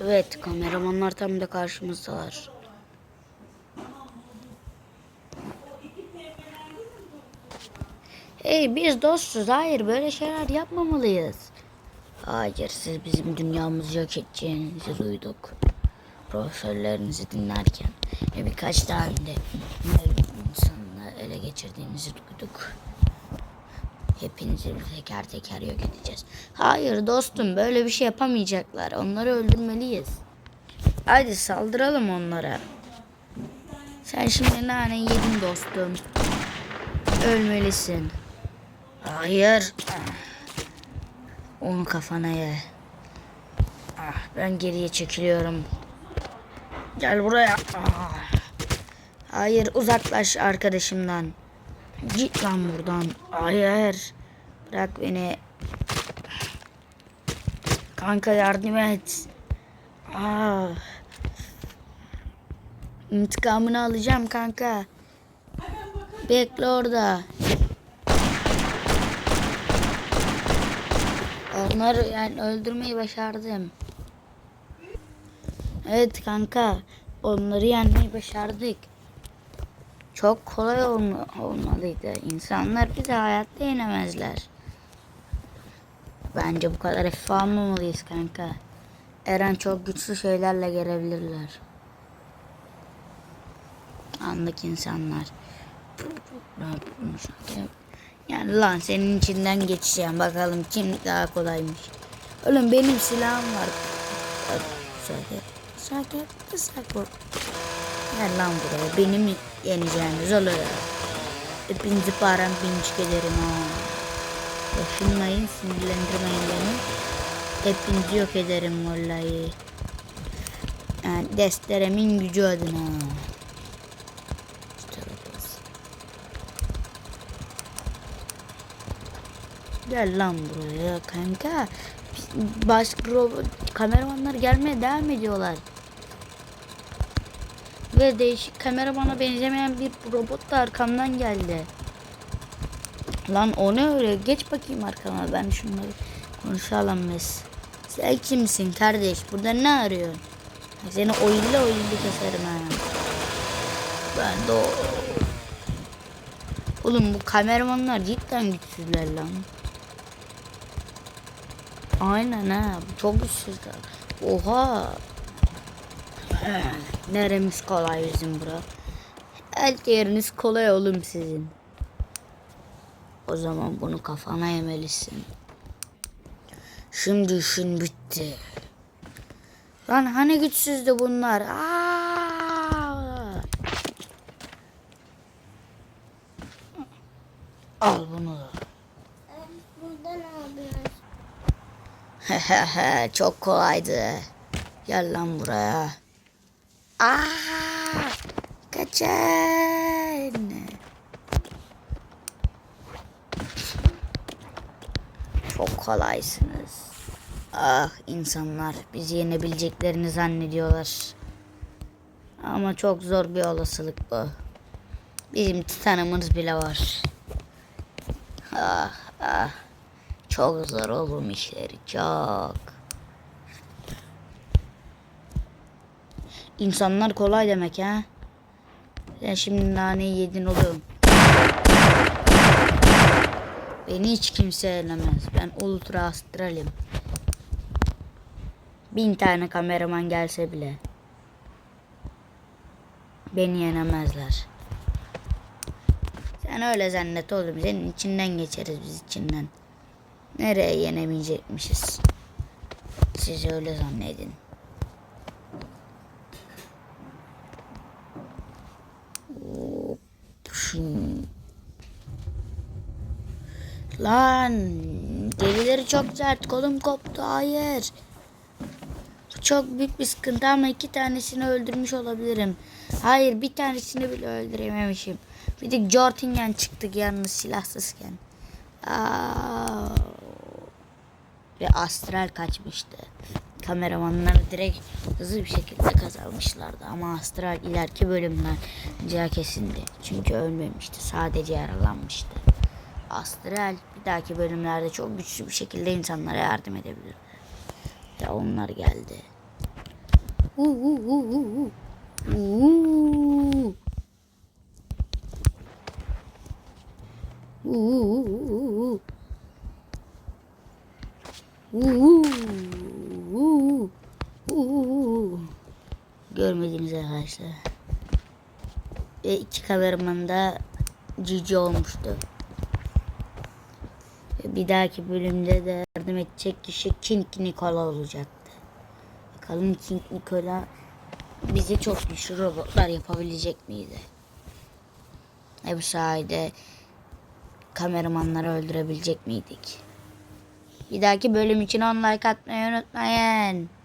Evet kameramanlar tam da karşımızdalar. Hey biz dostuz. Hayır böyle şeyler yapmamalıyız. Hayır siz bizim dünyamızı yok edeceğinizi duyduk. Profesörlerinizi dinlerken ve birkaç tane de insanla ele geçirdiğinizi duyduk. Hepinizi teker teker yok edeceğiz. Hayır dostum böyle bir şey yapamayacaklar. Onları öldürmeliyiz. Hadi saldıralım onlara. Sen şimdi nane yedin dostum. Ölmelisin. Hayır. Onu kafana ye. Ah, ben geriye çekiliyorum. Gel buraya. Ah. Hayır uzaklaş arkadaşımdan. Git lan buradan. Hayır. Bırak beni. Kanka yardım et. Ah. İntikamını alacağım kanka. Bekle orada. Onları yani öldürmeyi başardım. Evet kanka. Onları yenmeyi başardık. Çok kolay olma, olmalıydı. İnsanlar bizi hayatta yenemezler. Bence bu kadar hafife almamalıyız kanka. Eren çok güçlü şeylerle gelebilirler. Anlık insanlar. Yani lan senin içinden geçeceğim. Bakalım kim daha kolaymış. Oğlum benim silahım var. Sakin. Sakin. Sakin. Gel lan buraya. Benim yeneceğiniz olur. Hepinizi paramparça ederim ha. Yaşınmayın, sinirlendirmeyin beni. Hepinizi yok ederim vallahi. Yani desteremin gücü adına. Gel lan buraya kanka. Başka robot, kameramanlar gelmeye devam ediyorlar. Ve değişik kameramana benzemeyen bir robot da arkamdan geldi. Lan o ne öyle? Geç bakayım arkama. Ben şunları konuşalım biz. Sen kimsin kardeş? Burada ne arıyorsun? Seni oyunla oyunla keserim ha. Ben de o... Oğlum bu kameramanlar cidden güçsüzler lan. Aynen ha. Çok güçsüzler. Oha. Neremiz kolay bizim bura. El yeriniz kolay oğlum sizin. O zaman bunu kafana yemelisin. Şimdi işin bitti. Lan hani güçsüzdü bunlar? Aa! Al bunu. Yapıyorsun? Çok kolaydı. Gel lan buraya. Aa! Kaçın. Çok kolaysınız. Ah insanlar bizi yenebileceklerini zannediyorlar. Ama çok zor bir olasılık bu. Bizim titanımız bile var. Ah ah. Çok zor oğlum işleri çok. İnsanlar kolay demek ha. Sen şimdi naneyi yedin oğlum. Beni hiç kimse yenemez. Ben ultra astralim. Bin tane kameraman gelse bile. Beni yenemezler. Sen öyle zannet oğlum. Senin içinden geçeriz biz içinden. Nereye yenemeyecekmişiz? Siz öyle zannedin. Şun. Lan derileri çok sert kolum koptu hayır. Çok büyük bir sıkıntı ama iki tanesini öldürmüş olabilirim. Hayır bir tanesini bile öldürememişim. Bir de Jortingen çıktık yalnız silahsızken. Aa. Ve astral kaçmıştı. Kameramanlar direkt hızlı bir şekilde kazanmışlardı. Ama astral ileriki bölümler kesindi. Çünkü ölmemişti. Sadece yaralanmıştı. Astral bir dahaki bölümlerde çok güçlü bir şekilde insanlara yardım edebilir. Ya onlar geldi. uh, uh, uh, uh. Görmediniz arkadaşlar. Ve iki kameraman da cici olmuştu. Ve Bir dahaki bölümde de yardım edecek kişi King Nikola olacaktı. Bakalım King Nikola bize çok güçlü robotlar yapabilecek miydi? Ve bu sayede kameramanları öldürebilecek miydik? Bir dahaki bölüm için 10 like atmayı unutmayın.